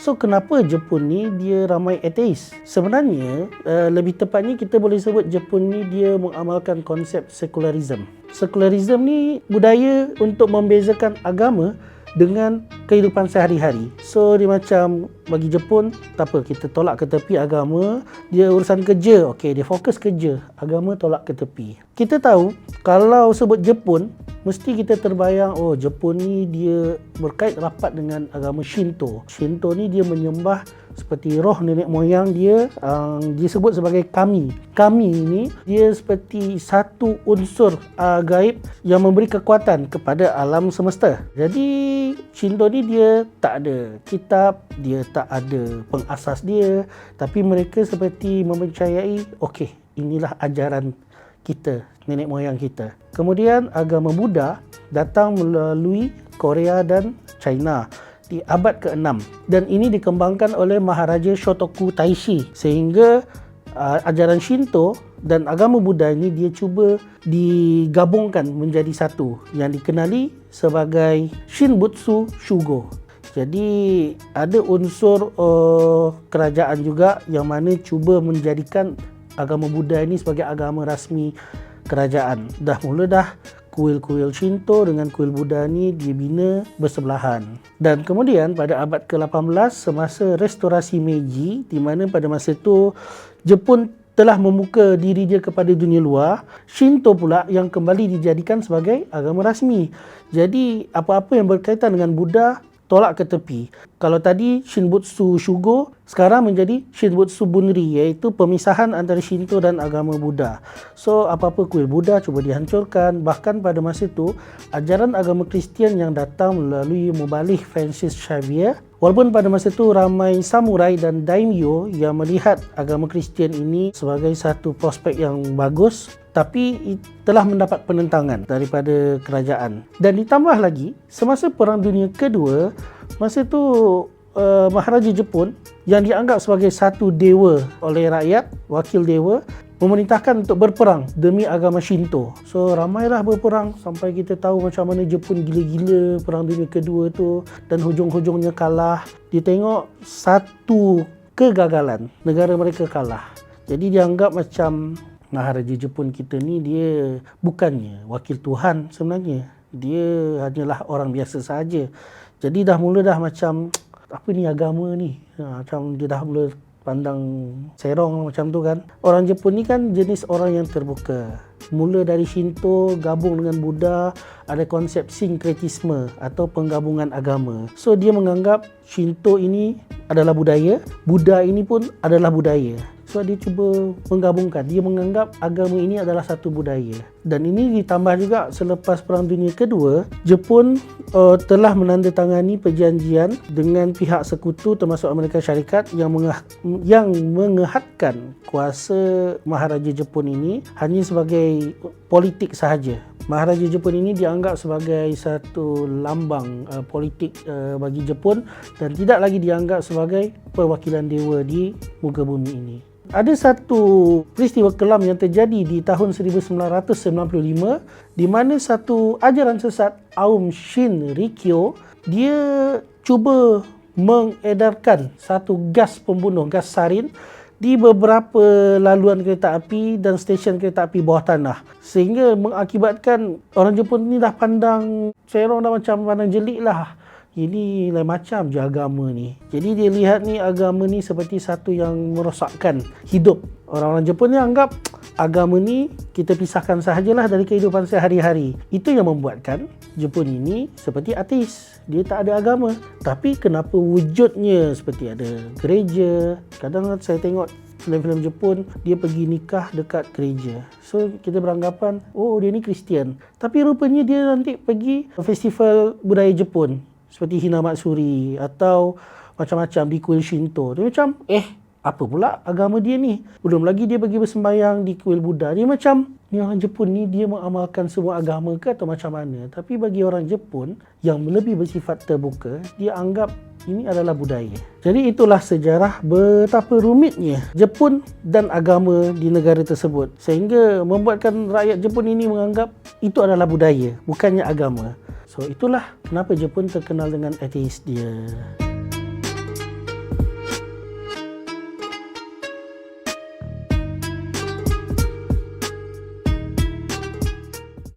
So kenapa Jepun ni dia ramai ateis? Sebenarnya uh, lebih tepatnya kita boleh sebut Jepun ni dia mengamalkan konsep sekularism. Sekularism ni budaya untuk membezakan agama dengan kehidupan sehari-hari. So dia macam bagi Jepun tak apa kita tolak ke tepi agama, dia urusan kerja. Okey, dia fokus kerja. Agama tolak ke tepi. Kita tahu kalau sebut Jepun mesti kita terbayang oh Jepun ni dia berkait rapat dengan agama Shinto. Shinto ni dia menyembah seperti roh nenek moyang dia um, disebut sebagai kami. Kami ini dia seperti satu unsur uh, gaib yang memberi kekuatan kepada alam semesta. Jadi Shinto ni dia tak ada kitab, dia tak ada pengasas dia, tapi mereka seperti mempercayai okey, inilah ajaran kita, nenek moyang kita. Kemudian agama Buddha datang melalui Korea dan China di abad ke-6 dan ini dikembangkan oleh Maharaja Shotoku Taishi sehingga uh, ajaran Shinto dan agama Buddha ini dia cuba digabungkan menjadi satu yang dikenali sebagai Shinbutsu Shugo. Jadi ada unsur uh, kerajaan juga yang mana cuba menjadikan agama Buddha ini sebagai agama rasmi kerajaan. Dah mula dah kuil-kuil Shinto dengan kuil Buddha ni dibina bersebelahan. Dan kemudian pada abad ke-18 semasa restorasi Meiji di mana pada masa itu Jepun telah membuka diri dia kepada dunia luar, Shinto pula yang kembali dijadikan sebagai agama rasmi. Jadi apa-apa yang berkaitan dengan Buddha tolak ke tepi. Kalau tadi Shinbutsu Shugo, sekarang menjadi Shinbutsu Bunri iaitu pemisahan antara Shinto dan agama Buddha. So apa-apa kuil Buddha cuba dihancurkan. Bahkan pada masa itu, ajaran agama Kristian yang datang melalui Mubalih Francis Xavier Walaupun pada masa itu ramai samurai dan daimyo yang melihat agama Kristian ini sebagai satu prospek yang bagus tapi telah mendapat penentangan daripada kerajaan. Dan ditambah lagi, semasa Perang Dunia Kedua, masa itu uh, Maharaja Jepun yang dianggap sebagai satu dewa oleh rakyat, wakil dewa, memerintahkan untuk berperang demi agama Shinto. So ramailah berperang sampai kita tahu macam mana Jepun gila-gila perang dunia kedua tu dan hujung-hujungnya kalah. Dia tengok satu kegagalan negara mereka kalah. Jadi dianggap macam Maharaja Jepun kita ni dia bukannya wakil Tuhan sebenarnya. Dia hanyalah orang biasa saja. Jadi dah mula dah macam apa ni agama ni? Ha, macam dia dah mula pandang serong macam tu kan. Orang Jepun ni kan jenis orang yang terbuka. Mula dari Shinto gabung dengan Buddha ada konsep sinkretisme atau penggabungan agama. So dia menganggap Shinto ini adalah budaya, Buddha ini pun adalah budaya. So dia cuba menggabungkan. Dia menganggap agama ini adalah satu budaya. Dan ini ditambah juga selepas Perang Dunia Kedua, Jepun uh, telah menandatangani perjanjian dengan pihak sekutu termasuk Amerika Syarikat yang menge- yang mengehadkan kuasa Maharaja Jepun ini hanya sebagai politik sahaja. Maharaja Jepun ini dianggap sebagai satu lambang uh, politik uh, bagi Jepun dan tidak lagi dianggap sebagai perwakilan dewa di muka bumi ini ada satu peristiwa kelam yang terjadi di tahun 1995 di mana satu ajaran sesat Aum Shin Rikyo dia cuba mengedarkan satu gas pembunuh gas sarin di beberapa laluan kereta api dan stesen kereta api bawah tanah. Sehingga mengakibatkan orang Jepun ni dah pandang serong dah macam pandang jelik lah ini lain macam je agama ni. Jadi dia lihat ni agama ni seperti satu yang merosakkan hidup. Orang-orang Jepun ni anggap agama ni kita pisahkan sahajalah dari kehidupan sehari-hari. Itu yang membuatkan Jepun ini seperti ateis. Dia tak ada agama. Tapi kenapa wujudnya seperti ada gereja. Kadang saya tengok filem-filem Jepun dia pergi nikah dekat gereja. So kita beranggapan oh dia ni Kristian. Tapi rupanya dia nanti pergi festival budaya Jepun seperti Hina Matsuri atau macam-macam di kuil Shinto. Dia macam, eh, apa pula agama dia ni? Belum lagi dia pergi bersembayang di kuil Buddha. Dia macam, ni orang Jepun ni dia mengamalkan semua agama ke atau macam mana? Tapi bagi orang Jepun yang lebih bersifat terbuka, dia anggap ini adalah budaya. Jadi itulah sejarah betapa rumitnya Jepun dan agama di negara tersebut. Sehingga membuatkan rakyat Jepun ini menganggap itu adalah budaya, bukannya agama. So itulah kenapa Jepun terkenal dengan ateis dia.